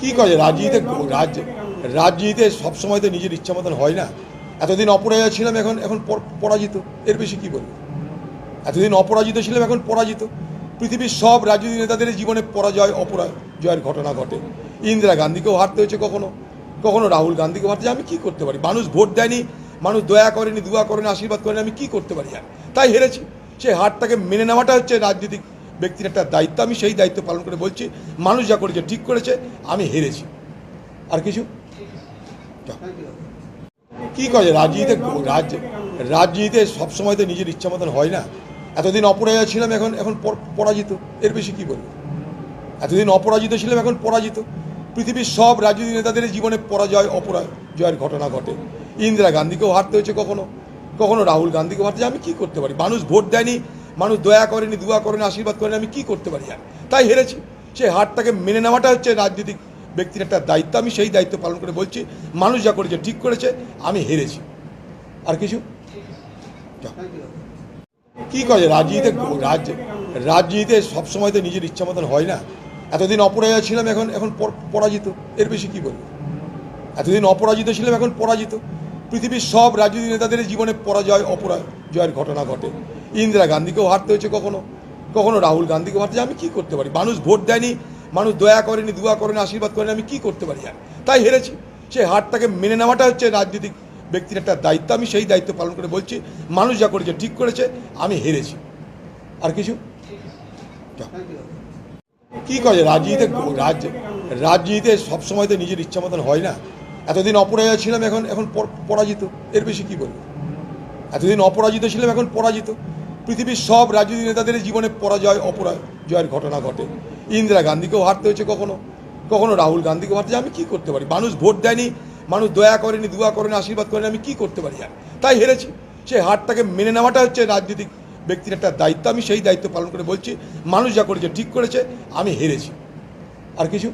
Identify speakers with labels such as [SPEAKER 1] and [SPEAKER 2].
[SPEAKER 1] কি করে? রাজনীতিতে রাজ রাজনীতিতে সবসময় তো নিজের ইচ্ছা মতন হয় না। এতদিন অপরাজয় ছিলাম এখন এখন পর- পরাজিত। এর বেশি কি বলব? এতদিন অপরাজিত ছিলাম, এখন পরাজিত। পৃথিবীর সব রাজনীতি নেতাদের জীবনে পরাজয়, অপরাজয়ের ঘটনা ঘটে। ইন্দিরা গান্ধীকেও হারতে হয়েছে কখনো? কখনো রাহুল গান্ধীকেও হারতে আমি কি করতে পারি? মানুষ ভোট দেয়নি, মানুষ দয়া করেনি, দোয়া করেনি, আশীর্বাদ করেনি, আমি কি করতে পারি? আর তাই হেরেছি। সেই হারটাকে মেনে নেওয়াটা হচ্ছে রাজনীতিক ব্যক্তির একটা দায়িত্ব, আমি সেই দায়িত্ব পালন করে বলছি, মানুষ যা করেছে, ঠিক করেছে, আমি হেরেছি। আর কিছু। কি করে? রাজনীতিতে রাজ, রাজনীতিতে সবসময় তো নিজের ইচ্ছা মতন হয় না। এতদিন অপরাজয় ছিলাম, এখন এখন পর- পরাজিত। এর বেশি কি বলব? এতদিন অপরাজিত ছিলাম, এখন পরাজিত। পৃথিবীর সব রাজনীতি নেতাদের জীবনে পরাজয়, অপরাজয়ের ঘটনা ঘটে। ইন্দিরা গান্ধীকেও হারতে হয়েছে কখনো? কখনো রাহুল গান্ধীকেও হারতে আমি কি করতে পারি? মানুষ ভোট দেয়নি মানুষ দয়া করেনি, দোয়া করেনি, আশীর্বাদ করেনি, আমি কি করতে পারি আর? তাই হেরেছি। সেই হারটাকে মেনে নেওয়াটা হচ্ছে রাজনীতিক ব্যক্তির একটা দায়িত্ব। আমি সেই দায়িত্ব পালন করে বলছি, মানুষ যা করেছে, ঠিক করেছে, আমি হেরেছি। আর কিছু। কি করে? রাজনীতিতে রাজ, রাজনীতিতে সবসময় তো নিজের ইচ্ছা মতন হয় না। এতদিন অপরাজয় ছিলাম, এখন এখন পর- পরাজিত। এর বেশি কি বলব? এতদিন অপরাজিত ছিলাম, এখন পরাজিত। পৃথিবীর সব রাজনীতি নেতাদের জীবনে পরাজয়, অপরাজয়ের ঘটনা ঘটে। ইন্দিরা গান্ধীকেও হারতে হয়েছে কখনো? কখনো রাহুল গান্ধীকেও হারতে আমি কি করতে পারি? মানুষ ভোট দেয়নি, মানুষ দয়া করেনি, দোয়া করেনি, আশীর্বাদ করেনি, আমি কি করতে পারি আর? তাই হেরেছি। সেই হারটাকে মেনে নেওয়াটা হচ্ছে রাজনীতিক ব্যক্তির একটা দায়িত্ব। আমি সেই দায়িত্ব পালন করে বলছি, মানুষ যা করেছে, ঠিক করেছে, আমি হেরেছি। আর কিছু। কি করে? রাজনীতিতে রাজ রাজনীতিতে সবসময় তো নিজের ইচ্ছা মতন হয় না। এতদিন অপরাজয় ছিলাম, এখন এখন পর- পরাজিত। এর বেশি কি বলব? এতদিন অপরাজিত ছিলাম, এখন পরাজিত। পৃথিবীর সব রাজনীতি নেতাদের জীবনে পরাজয়, অপরাজয়ের ঘটনা ঘটে। ইন্দিরা গান্ধীকেও হারতে হয়েছে কখনো? কখনো রাহুল গান্ধীকেও হারতে আমি কি করতে পারি? মানুষ ভোট দেয়নি, মানুষ দয়া করেনি, দোয়া করেনি, আশীর্বাদ করেনি, আমি কি করতে পারি আর? তাই হেরেছি। সেই হারটাকে মেনে নেওয়াটা হচ্ছে রাজনীতিক ব্যক্তির একটা দায়িত্ব। আমি সেই দায়িত্ব পালন করে বলছি, মানুষ যা করেছে ঠিক করেছে, আমি হেরেছি। আর কিছু।